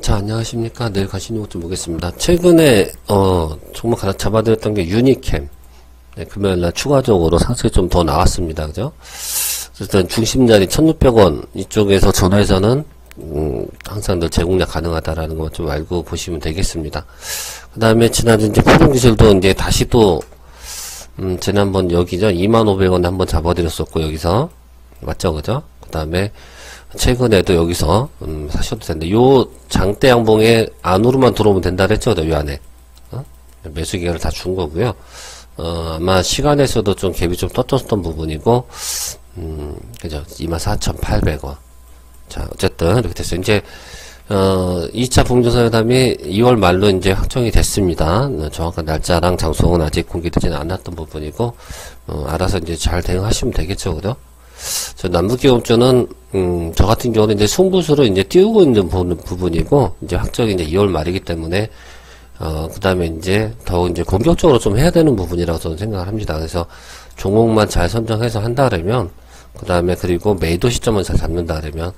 자, 안녕하십니까. 내일 가시는 곳 좀 보겠습니다. 최근에, 어, 정말 가장 잡아드렸던 게 유니캠. 네, 금요일날 추가적으로 상승이 좀 더 나왔습니다. 그죠? 일단 중심자리 1600원 이쪽에서 전화해서는, 음, 항상 늘 제공량 가능하다라는 것 좀 알고 보시면 되겠습니다. 그 다음에 지난주 이제 푸른기술도 이제 다시 또, 음, 지난번 여기죠. 2500원에 한번 잡아드렸었고, 여기서. 맞죠? 그죠? 그 다음에, 최근에도 여기서 음, 사셔도 된다. 요 장대 양봉에 안으로만 들어오면 된다 그랬죠? 요 안에 어? 매수 기간을 다 준 거고요. 어, 아마 시간에서도 좀 갭이 좀 떴었던 부분이고 음, 그죠? 24,800원. 자, 어쨌든 이렇게 됐어요. 이제 어, 2차 봉조사회담이 2월 말로 이제 확정이 됐습니다. 어, 정확한 날짜랑 장소는 아직 공개되지는 않았던 부분이고, 어, 알아서 이제 잘 대응하시면 되겠죠, 그죠? 저 남북기업주는 음, 저 같은 경우는 이제 승부수로 이제 띄우고 있는 부분이고 이제 확정이 이제 2월 말이기 때문에 어 그 다음에 이제 더 이제 공격적으로 좀 해야 되는 부분이라고 저는 생각을 합니다. 그래서 종목만 잘 선정해서 한다 그러면 그 다음에 그리고 매도 시점을 잘 잡는다 그러면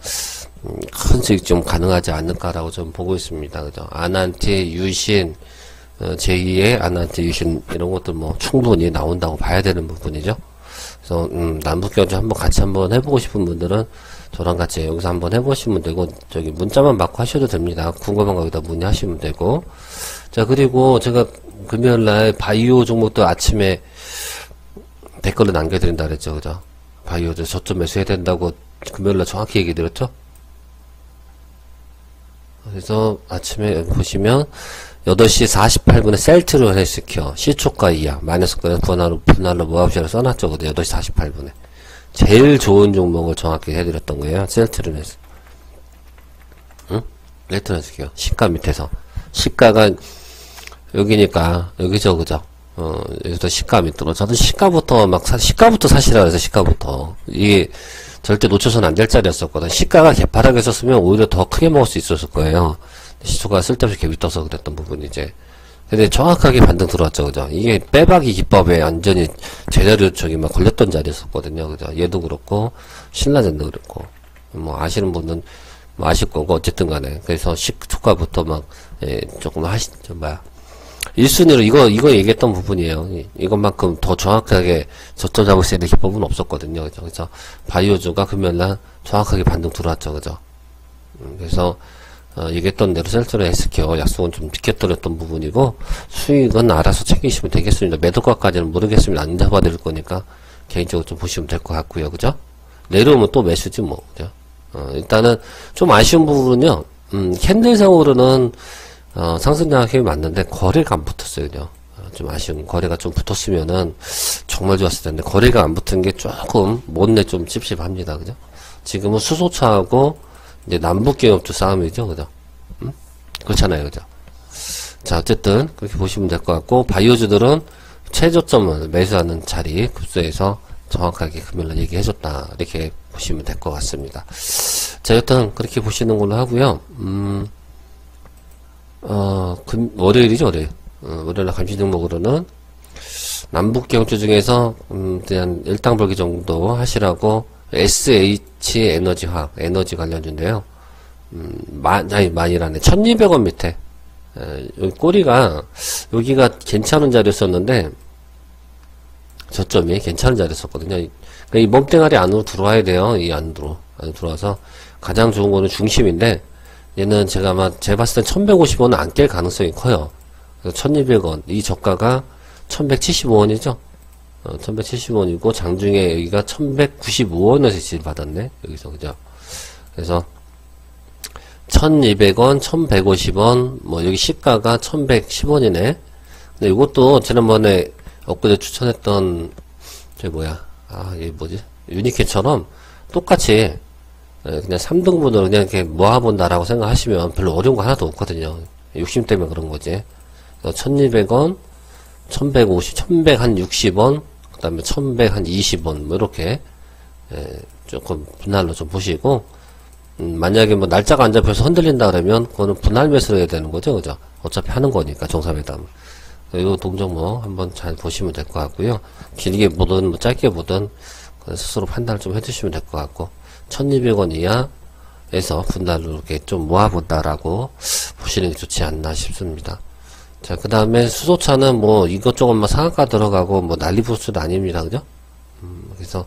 음, 큰 수익 좀 가능하지 않을까라고 좀 보고 있습니다. 그죠? 아난티, 유신, 어, 제2의 아난티, 유신 이런 것들 뭐 충분히 나온다고 봐야 되는 부분이죠. 그래서 음, 남북경제 한번 같이 한번 해보고 싶은 분들은 저랑 같이 여기서 한번 해보시면 되고 저기 문자만 받고 하셔도 됩니다. 궁금한 거 여기다 문의하시면 되고. 자 그리고 제가 금요일날 바이오 종목도 아침에 댓글을 남겨드린다 그랬죠. 그죠? 바이오 저점 매수해야 된다고 금요일날 정확히 얘기 드렸죠 그래서 아침에 보시면 8시 48분에 셀트를 헬스케어 시초가 이하 마이너스권에 분할로 분할로 모아옵션을 써놨죠. 8시 48분에 제일 좋은 종목을 정확히 해드렸던 거예요. 셀트를 헬스 응? 셀트 헬스케어 시가 밑에서 시가가 여기니까 여기죠 그죠 어 여기서 시가 밑으로 저도 시가부터 막 사, 시가부터 사시라 그래서 시가부터 이게 절대 놓쳐서는 안 될 자리였었거든. 시가가 개파하게 썼으면 오히려 더 크게 먹을 수 있었을 거예요. 시초가 쓸데없이 갭이 떠서 그랬던 부분이 이제. 근데 정확하게 반등 들어왔죠 그죠? 이게 빼박이 기법에 완전히 제자료 저기 막 걸렸던 자리였었거든요 그죠? 얘도 그렇고 신라젠도 그렇고. 뭐 아시는 분은 뭐 아실 거고 어쨌든 간에. 그래서 시초가부터 막 예, 조금 하시 좀 뭐야 1순위로 이거 이거 얘기했던 부분이에요 이것만큼 더 정확하게 저점 잡을 수 있는 기법은 없었거든요 그죠 그래서 바이오주가 금요일날 정확하게 반등 들어왔죠 그죠 음, 그래서 어, 얘기했던 대로 셀트로 헬스케어 약속은 좀 지켜드렸던 부분이고 수익은 알아서 챙기시면 되겠습니다. 매도가까지는 모르겠습니다. 안 잡아드릴 거니까 개인적으로 좀 보시면 될 것 같고요. 그죠? 내려오면 또 매수지 뭐. 그죠? 어, 일단은 좀 아쉬운 부분은요. 음, 캔들상으로는 어, 상승 장악이 맞는데 거래가 안 붙었어요. 그죠? 어, 좀 아쉬운 거래가 좀 붙었으면은 정말 좋았을 텐데 거래가 안 붙은 게 조금 못내 좀 찝찝합니다. 그죠? 지금은 수소차하고 이제 남북경협도 싸움이죠, 그죠? 음? 그렇잖아요, 그죠? 자, 어쨌든 그렇게 보시면 될 것 같고 바이오주들은 최저점을 매수하는 자리 급수에서 정확하게 금요일날 얘기해줬다 이렇게 보시면 될 것 같습니다. 자, 일단 그렇게 보시는 걸로 하고요. 음, 어, 금, 월요일이죠, 월요일. 어, 월요일날 감시 등목으로는 남북 경주 중에서 음, 그냥 일당 벌기 정도 하시라고 SH 에너지화학, 에너지 관련주인데요. 음, 만, 아니, 만이라네. 1200원 밑에. 에, 여기 꼬리가, 여기가 괜찮은 자리였었는데, 저점이 괜찮은 자리였었거든요. 그러니까 이 몸뚱아리 안으로 들어와야 돼요. 이 안으로. 안으로 들어와서. 가장 좋은 거는 중심인데, 얘는 제가 아마, 제가 봤을 땐 1150원은 안깰 가능성이 커요. 그래서 1200원. 이 저가가 1175원이죠. 어, 1170원이고 장중에 여기가 1195원에서 지지를 받았네 여기서 그죠 그래서 1200원 1150원 뭐 여기 시가가 1110원이네 근데 이것도 지난번에 엊그제 추천했던 저 뭐야 아이 뭐지 유니케처럼 똑같이 예, 그냥 3등분으로 그냥 이렇게 모아본다라고 생각하시면 별로 어려운 거 하나도 없거든요. 욕심 때문에 그런 거지. 1200원 1150, 1160원, 그 다음에 1100 한 20원 뭐 이렇게 예, 조금 분할로 좀 보시고 음, 만약에 뭐 날짜가 안 잡혀서 흔들린다 그러면 그거는 분할 매수를 해야 되는 거죠 그죠? 어차피 하는 거니까 종사매담. 이 동정 뭐 한번 잘 보시면 될 것 같고요. 길게 보든 뭐 짧게 보든 스스로 판단을 좀 해주시면 될 것 같고 1200원 이하 해서 분할로 이렇게 좀 모아본다라고 보시는 게 좋지 않나 싶습니다. 자, 그 다음에 수소차는 뭐 이것저것 뭐 상한가 들어가고 뭐 난리 부스도 아닙니다. 그죠? 음, 그래서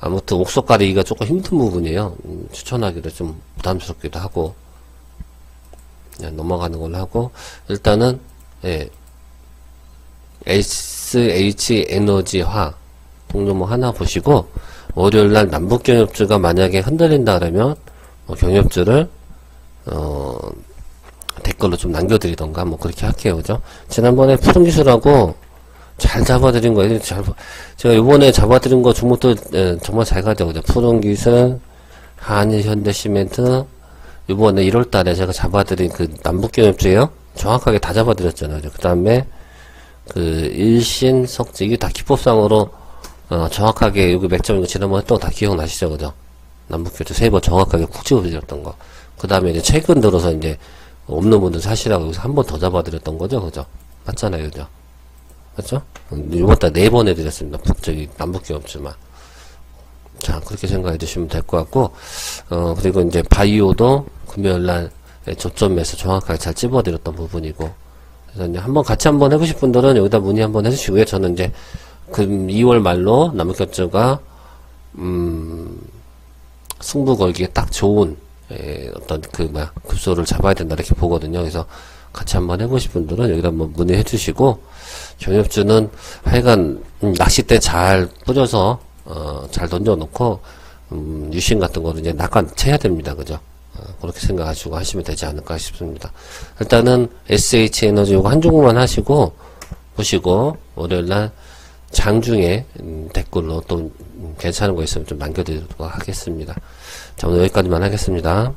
아무튼 옥석 가리기가 조금 힘든 부분이에요. 음, 추천하기도 좀 부담스럽기도 하고. 그냥 넘어가는 걸로 하고, 일단은, 예, SH 에너지화 동료모 하나 보시고, 월요일날 남북 경협주가 만약에 흔들린다 그러면, 뭐 경협주를, 어, 댓글로 좀 남겨드리던가, 뭐 그렇게 할게요. 그죠? 지난번에 푸른 기술하고 잘 잡아드린 거예요. 잘, 제가 요번에 잡아드린 거 주목도 예, 정말 잘 가죠. 그죠? 푸른 기술, 한일 현대시멘트, 요번에 1월 달에 제가 잡아드린 그 남북경협주예요 정확하게 다 잡아드렸잖아요. 그 다음에 그 일신 석지 이게 다 기법상으로 어, 정확하게 여기 맥점인 거 지난번에 또다 기억나시죠, 그죠? 남북교주 세번 정확하게 쿡 집어드렸던 거. 그 다음에 이제 최근 들어서 이제 없는 분들 사시라고 여기서 한 번 더 잡아드렸던 거죠, 그죠? 맞잖아요, 그죠? 맞죠? 음, 이번 달 네 번 해드렸습니다. 북, 저기, 남북교협주만. 자, 그렇게 생각해 주시면 될 것 같고, 어, 그리고 이제 바이오도 금요일 날 저점에서 정확하게 잘 찝어드렸던 부분이고, 그래서 이제 한번 같이 한번 해보실 분들은 여기다 문의 한번 해주시고요. 저는 이제 그 2월 말로 남북협주가, 음, 승부 걸기에 딱 좋은, 에, 어떤 그, 뭐야, 급소를 잡아야 된다 이렇게 보거든요. 그래서 같이 한번 해보실 분들은 여기다 한번 문의해 주시고, 경협주는 하여간, 음, 낚싯대 잘 뿌려서, 어, 잘 던져놓고, 음, 유신 같은 거를 이제 낙관 채야 됩니다. 그죠? 어, 그렇게 생각하시고 하시면 되지 않을까 싶습니다. 일단은 SH 에너지 요거 한 종목만 하시고, 보시고, 월요일날 장중에, 음, 댓글로 또, 음, 괜찮은 거 있으면 좀 남겨드리도록 하겠습니다. 자, 오늘 여기까지만 하겠습니다.